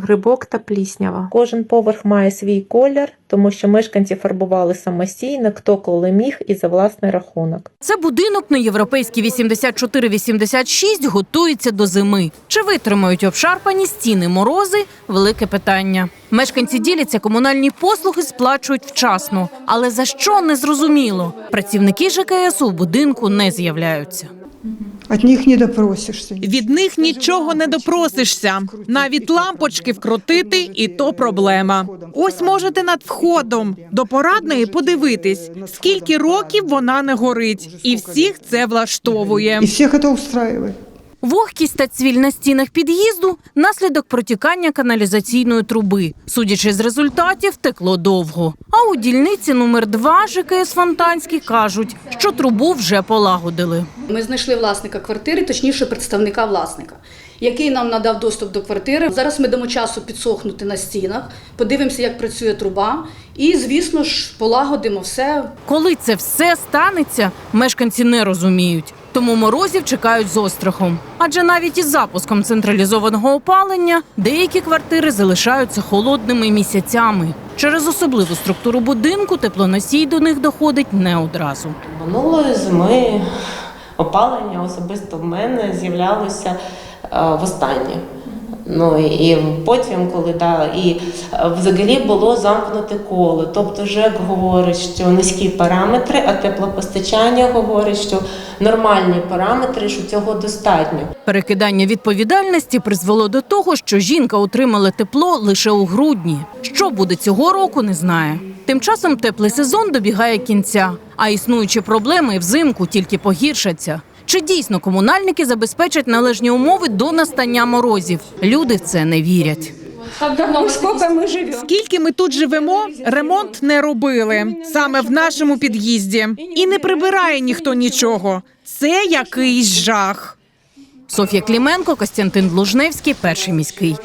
грибок та пліснява. Кожен поверх має свій колір, тому що мешканці фарбували самостійно, хто коли міг і за власний рахунок. Це будинок на європейській 84-86 готується до зими. Чи витримають обшарпані стіни морози? Велике питання. Мешканці діляться, комунальні послуги сплачують вчасно, але за що не зрозуміло. Працівники ЖКС у будинку не з'являються. От них не допросишся. Від них нічого не допросишся. Навіть лампочки вкрутити, і то проблема. Ось можете над входом до порадної подивитись, скільки років вона не горить, і всіх це влаштовує. І всіх це устраивает. Вогкість та цвіль на стінах під'їзду наслідок протікання каналізаційної труби. Судячи з результатів, текло довго. А у дільниці номер 2 ЖКС Фонтанський кажуть, що трубу вже полагодили. Ми знайшли власника квартири, точніше представника власника, який нам надав доступ до квартири. Зараз ми дамо часу підсохнути на стінах, подивимося, як працює труба, і, звісно ж, полагодимо все. Коли це все станеться, мешканці не розуміють. Тому морозів чекають з острахом. Адже навіть із запуском централізованого опалення деякі квартири залишаються холодними місяцями. Через особливу структуру будинку теплоносій до них доходить не одразу. Минулої зими опалення особисто в мене з'являлося в востаннє. Ну і потім, коли да, і е, взагалі було замкнуте коло. Тобто ЖЕК говорить, що низькі параметри, а теплопостачання говорить, що нормальні параметри, що цього достатньо. Перекидання відповідальності призвело до того, що жінка отримала тепло лише у грудні. Що буде цього року, не знає. Тим часом теплий сезон добігає кінця, а існуючі проблеми взимку тільки погіршаться. Чи дійсно комунальники забезпечать належні умови до настання морозів? Люди в це не вірять. Скільки ми тут живемо, ремонт не робили саме в нашому під'їзді, і не прибирає ніхто нічого. Це якийсь жах. Софія Кліменко, Костянтин Длужневський, перший міський.